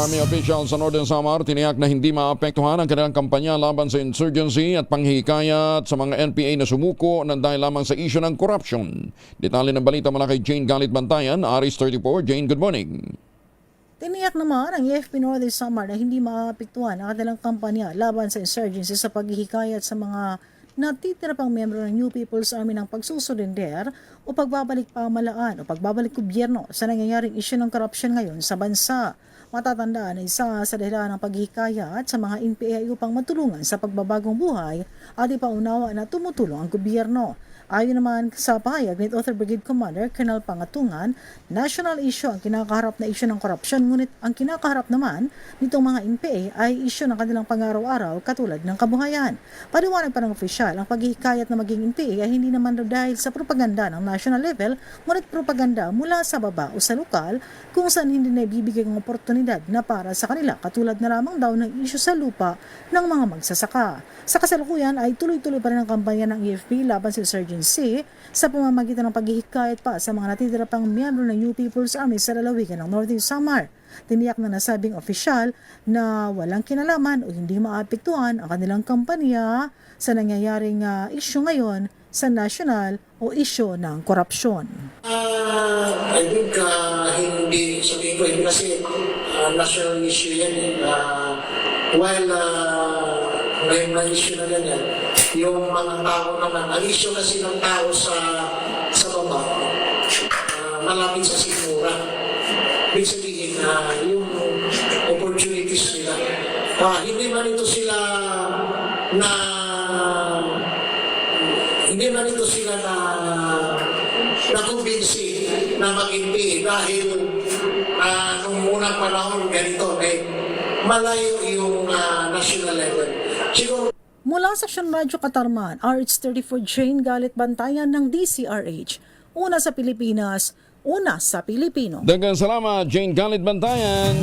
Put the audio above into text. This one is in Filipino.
Army officials sa Northern Samar tiniyak na hindi maapektuhan ang kanilang kampanya laban sa insurgency at panghihikayat sa mga NPA na sumuko ng dahil lamang sa isyu ng corruption. Detalye ng balita mula kay Jane Galit Bantayan, Aris 34. Jane, good morning. Tiniyak naman ang AFP Northern Samar na hindi maapektuhan ang kanilang kampanya laban sa insurgency sa paghihikayat sa mga natitira pang membro ng New People's Army ng pagsusurinder o pagbabalik pamalaan o pagbabalik gobyerno sa nangyayaring isyu ng korupsyon ngayon sa bansa. Matatandaan na isa sa dahilan ng paghihikayat sa mga NPA ay upang matulungan sa pagbabagong buhay at ipaunawa na tumutulong ang gobyerno. Ayon naman sa pahayag ni Author Brigade Commander Colonel Pangatungan, national issue ang kinakaharap na issue ng korupsyon ngunit ang kinakaharap naman nitong mga NPA ay issue ng kanilang pang-araw-araw katulad ng kabuhayan. Paliwanag pa ng opisyal, ang paghihikayat na maging NPA ay hindi naman dahil sa propaganda ng national level ngunit propaganda mula sa baba o sa lokal kung saan hindi na ibibigay ang oportunidad na para sa kanila katulad na lamang daw ng issue sa lupa ng mga magsasaka. Sa kasalukuyan ay tuloy-tuloy pa rin ang kampanya ng EFP laban sa insurgency sa pamamagitan ng paghihikayat pa sa mga natitira pang miyembro ng New People's Army sa lalawigan ng Northern Samar. Tiniyak na nasabing opisyal na walang kinalaman o hindi maapektuhan ang kanilang kampanya sa nangyayaring uh, issue ngayon sa national o issue ng korupsyon. Ah, I think ah, hindi, sabihin ko, hindi kasi ah, national issue yan. eh. Ah, while uh, may mga issue na ganyan, yung mga tao naman, ang issue kasi ng tao sa sa baba, ah, malapit sa sigmura. Ibig na yung opportunities nila. Ah, hindi man ito sila na hindi man ito sila na nakumbinsi na mag-MP dahil ah, nung unang panahon ganito eh, malayo yung ah, national level. Siguro Mula sa Aksyon Radyo Katarman, RH34 Jane Galit Bantayan ng DCRH. Una sa Pilipinas, una sa Pilipino. Dagang salamat, Jane Galit Bantayan.